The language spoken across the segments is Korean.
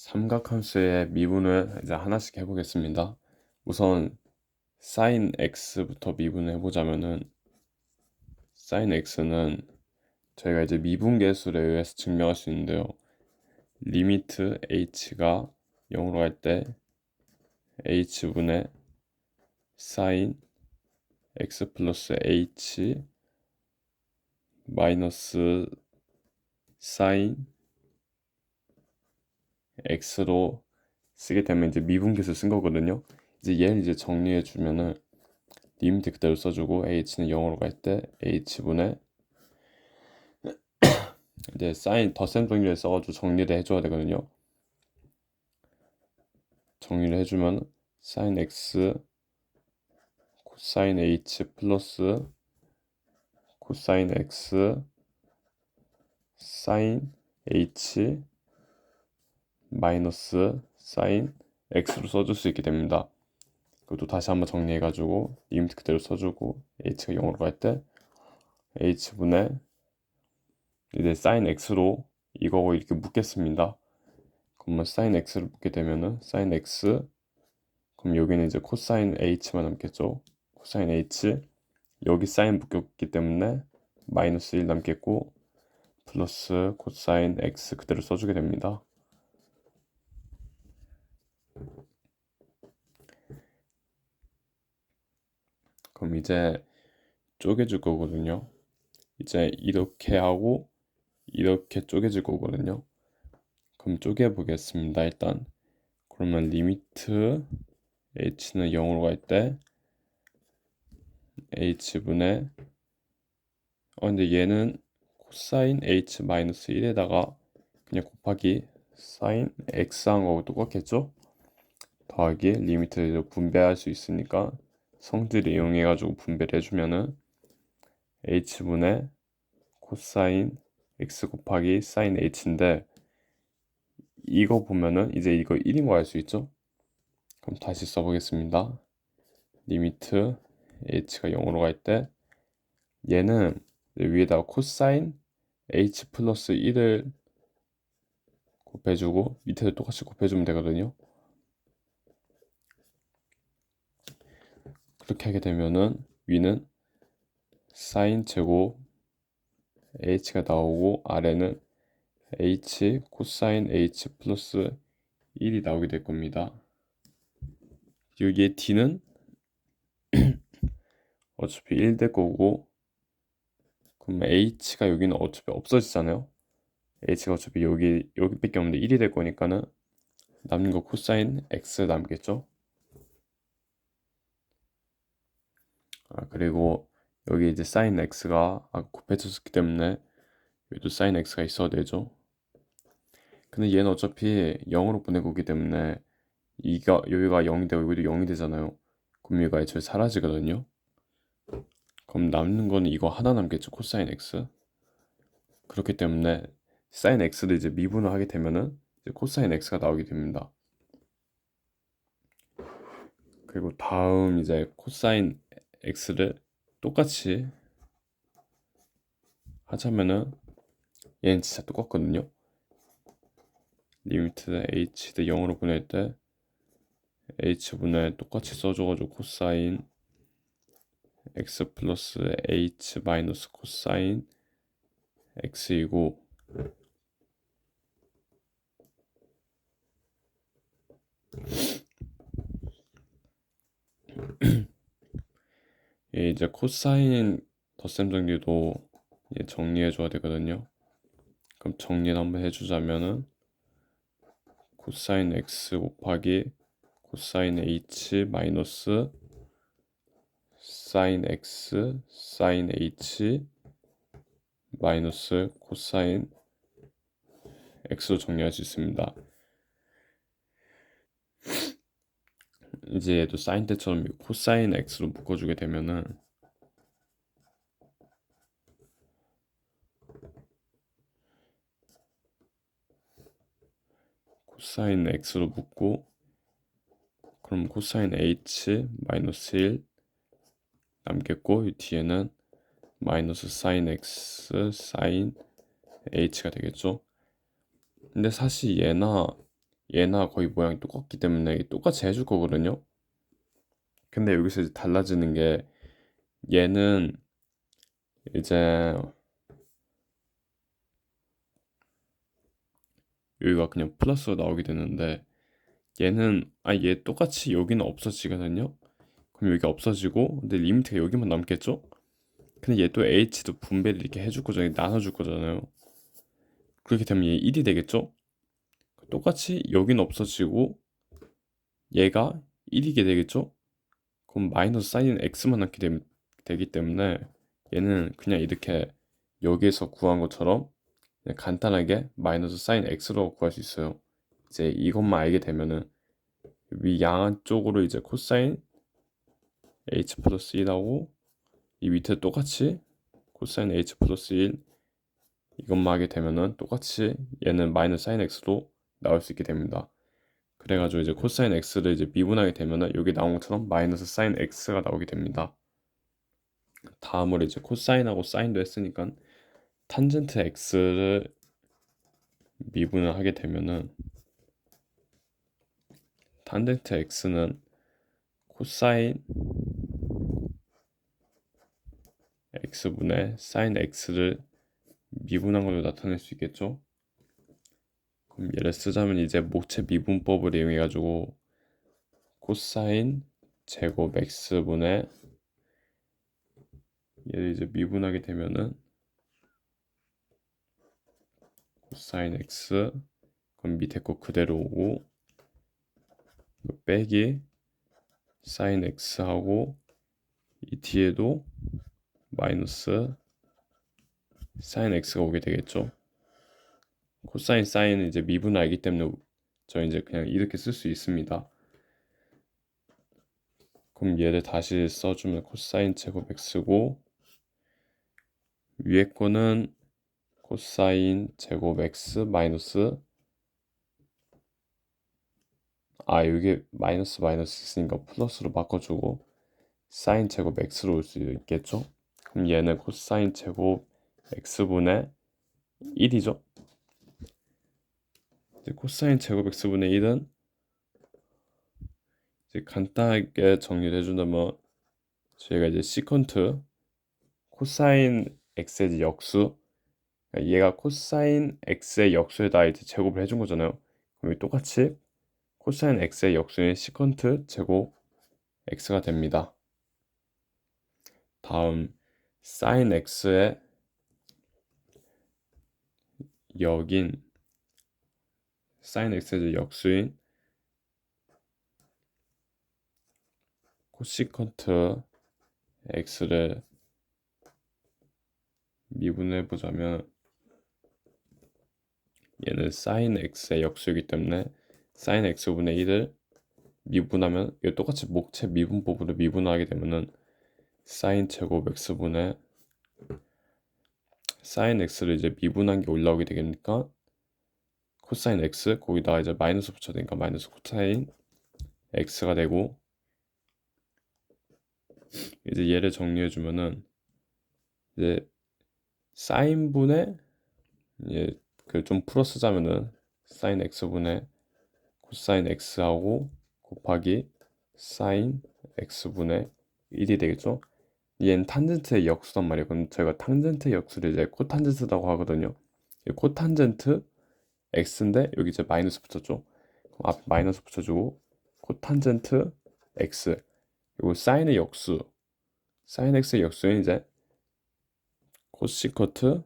삼각함수의 미분을 이제 하나씩 해보겠습니다. 우선 sin x부터 미분을 해보자면은 sin x는 저희가 이제 미분계수에 의해서 증명할 수 있는데요. 리미트 h가 0으로 갈 때 h분의 sin x 플러스 h 마이너스 sin x로 쓰게 되면 이제 미분계수 쓴 거거든요. 이제 얘를 이제 정리해 주면은 리미트 그대로 써주고 h는 0으로 갈 때 h분의 이제 sin 덧셈 정리를 써가지고 정리를 해줘야 되거든요. 정리를 해주면 sin x 코사인 h 플러스 코사인 x sin h 마이너스 사인 x로 써줄 수 있게 됩니다. 그것도 다시 한번 정리해가지고 리미트 그대로 써주고 h가 0으로 갈 때 h분의 이제 사인 x로 이거 이렇게 묶겠습니다. 그러면 사인 x를 묶게 되면은 사인 x 그럼 여기는 이제 코사인 h만 남겠죠. 코사인 h 여기 사인 묶였기 때문에 마이너스 1 남겠고 플러스 코사인 x 그대로 써주게 됩니다. 그럼 이제 쪼개줄 거거든요. 이제 이렇게 하고 이렇게 쪼개줄 거거든요. 그럼 쪼개 보겠습니다. 일단 그러면 리미트 h는 0으로 갈 때 h분의 어 근데 얘는 코사인 h 마이너스 1에다가 그냥 곱하기 사인 x 한 거하고 똑같겠죠? 더하기 리미트를 분배할 수 있으니까 성질을 이용해 가지고 분배를 해주면은 h분의 코사인 x 곱하기 사인 h인데 이거 보면은 이제 이거 1인 거 알 수 있죠? 그럼 다시 써보겠습니다. 리미트 h가 0으로 갈 때 얘는 위에다가 코사인 h 플러스 1을 곱해주고 밑에도 똑같이 곱해주면 되거든요. 그렇게 하게 되면은 위는 사인 제곱 h가 나오고 아래는 h 코사인 h 플러스 1이 나오게 될 겁니다. 여기에 d는 어차피 1 될 거고 그럼 h가 여기는 어차피 없어지잖아요. h가 어차피 여기 여기밖에 없는데 1이 될 거니까는 남는 거 코사인 x 남겠죠. 아, 그리고 여기 이제 사인 x가 아까 곱해졌기 때문에 여기도 사인 x가 있어야 되죠. 근데 얘는 어차피 0으로 보내고 오기 때문에 이가 여기가 0이 되고 여기도 0이 되잖아요. 그럼 여기가 애초에 사라지거든요. 그럼 남는 거는 이거 하나 남겠죠. 코사인 x. 그렇기 때문에 사인 x를 이제 미분을 하게 되면은 이제 코사인 x가 나오게 됩니다. 그리고 다음 이제 코사인 x를 똑같이 하자면은 얘는 진짜 똑같거든요. 리미트 h를 0으로 보낼 때 h분의 똑같이 써줘가지고 코사인 x 플러스 h 마이너스 코사인 x이고 예, 이제 코사인 덧셈 정리도 예, 정리해 줘야 되거든요. 그럼 정리를 한번 해주자면은 코사인 x 곱하기 코사인 h 마이너스 사인 x 사인 h 마이너스 코사인 x로 정리할 수 있습니다. 이제 얘도 사인 때처럼 코사인 x로 묶어주게 되면은 코사인 x로 묶고 그럼 코사인 h 마이너스 1 남겠고 이 뒤에는 마이너스 사인 x 사인 h가 되겠죠. 근데 사실 얘나 얘나 거의 모양이 똑같기 때문에 똑같이 해줄 거거든요. 근데 여기서 이제 달라지는 게 얘는 이제 여기가 그냥 플러스로 나오게 되는데 얘는 아 얘 똑같이 여기는 없어지거든요. 그럼 여기가 없어지고 근데 리미트가 여기만 남겠죠? 근데 얘 또 h도 분배를 이렇게 해줄 거잖아요. 나눠줄 거잖아요. 그렇게 되면 얘 1이 되겠죠? 똑같이 여기는 없어지고 얘가 1이게 되겠죠? 그럼 마이너스 사인 x만 남게 되, 되기 때문에 얘는 그냥 이렇게 여기에서 구한 것처럼 간단하게 마이너스 사인 x로 구할 수 있어요. 이제 이것만 알게 되면은 위 양쪽으로 이제 코사인 h 플러스 1하고 이 밑에 똑같이 코사인 h 플러스 1 이것만 하게 되면은 똑같이 얘는 마이너스 사인 x로 나올 수 있게 됩니다. 그래가지고 이제 코사인 x를 이제 미분하게 되면은 여기 나온 것처럼 마이너스 사인 x가 나오게 됩니다. 다음으로 이제 코사인하고 사인도 했으니까 탄젠트 x를 미분을 하게 되면은 탄젠트 x는 코사인 x분의 사인 x를 미분한 걸로 나타낼 수 있겠죠? 예를 쓰자면 이제 모체 미분법을 이용해 가지고 코사인 제곱 x분의 얘를 이제 미분하게 되면은 코사인 x 그럼 밑에 거 그대로 오고 빼기 사인 x하고 이 뒤에도 마이너스 사인 x가 오게 되겠죠. 코사인 사인은 이제 미분을 알기 때문에 저 이제 그냥 이렇게 쓸 수 있습니다. 그럼 얘를 다시 써주면 코사인 제곱 x고 위에 거는 코사인 제곱 x 마이너스 아 여기 마이너스 마이너스 있으니까 플러스로 바꿔주고 사인 제곱 x로 올 수 있겠죠? 그럼 얘는 코사인 제곱 x분의 1이죠? 코사인 제곱 x분의 1은 이제 간단하게 정리를 해준다면 저희가 이제 시컨트 코사인 x의 역수 그러니까 얘가 코사인 x의 역수에다 이제 제곱을 해준 거잖아요. 그럼 똑같이 코사인 x의 역수인 시컨트 제곱 x가 됩니다. 다음 사인 x의 역인 사인 x의 역수인 코시컨트 x를 미분해 보자면 얘는 사인 x의 역수이기 때문에 사인 x분의 1을 미분하면 이거 똑같이 목체 미분법으로 미분하게 되면은 사인 제곱 x분의 사인 x를 이제 미분한 게 올라오게 되니까 코사인 x 거기다가 이제 마이너스 붙여야 되니까 마이너스 코사인 x가 되고 이제 얘를 정리해 주면은 이제 사인분의 이제 그좀 풀어 쓰자면은 사인 x분의 코사인 x하고 곱하기 사인 x분의 1이 되겠죠? 얘는 탄젠트의 역수단 말이에요. 그럼 저희가 탄젠트의 역수를 이제 코탄젠트라고 하거든요. 코탄젠트 x인데 여기 이제 마이너스 붙였죠. 그럼 앞에 마이너스 붙여주고 코탄젠트 x 그리고 사인의 역수 사인 x의 역수는 이제 코시커트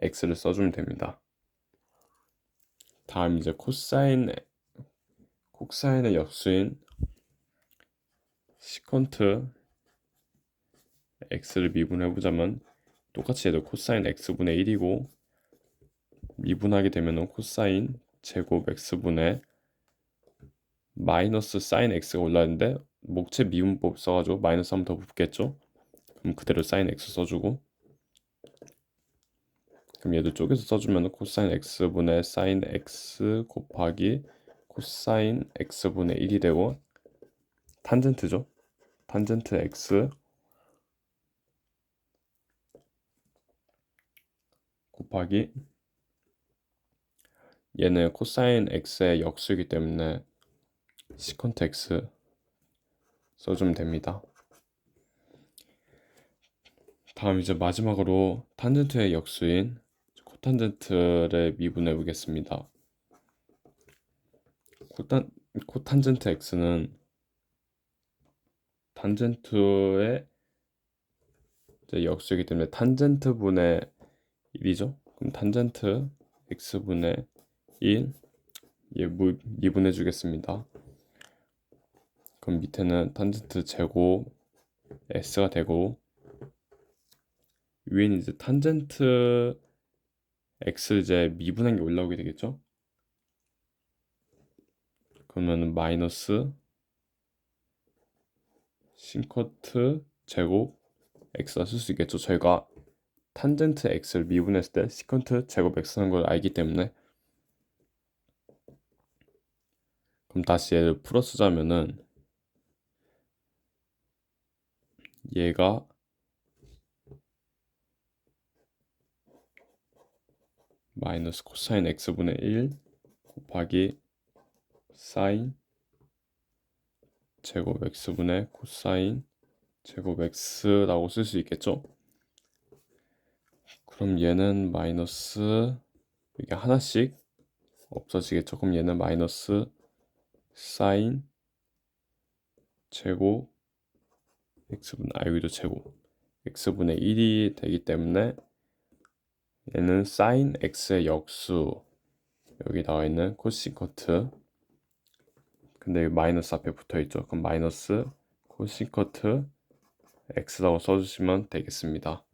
x를 써주면 됩니다. 다음 이제 코사인 코사인의 역수인 시컨트 x를 미분해 보자면 똑같이 해도 코사인 x분의 1이고 미분하게 되면 코사인 제곱 x분의 마이너스 사인 x가 올라왔는데 목체 미분법 써가지고 마이너스 한번 더 붙겠죠? 그럼 그대로 사인 x 써주고 그럼 얘도 쪼개서 써주면 코사인 x분의 사인 x 곱하기 코사인 x분의 1이 되고 탄젠트죠. 탄젠트 x 곱하기 얘는 코사인 x의 역수이기 때문에 시컨트 x 써주면 됩니다. 다음 이제 마지막으로 탄젠트의 역수인 코탄젠트를 미분해 보겠습니다. 코탄, 코탄젠트 x는 탄젠트의 역수이기 때문에 탄젠트 분의 1이죠. 그럼 탄젠트 x분의 1얘 미분해 주겠습니다. 그럼 밑에는 탄젠트 제곱 s가 되고 위에는 이제 탄젠트 x 이제 미분한 게 올라오게 되겠죠? 그러면 마이너스 신커트 제곱 x가 쓸 수 있겠죠? 저희가 탄젠트 x를 미분했을 때 시컨트 제곱 x라는 걸 알기 때문에 그럼 다시 얘를 풀어 쓰자면은 얘가 마이너스 코사인 x분의 1 곱하기 사인 제곱 x분의 코사인 제곱 x라고 쓸 수 있겠죠? 그럼 얘는 마이너스 이게 하나씩 없어지겠죠? 그럼 얘는 마이너스 사인 제곱 x분 아 여기도 제곱. x분의 1이 되기 때문에 얘는 사인 x의 역수. 여기 나와 있는 코시커트. 근데 마이너스 앞에 붙어 있죠? 그럼 마이너스 코시커트 x라고 써주시면 되겠습니다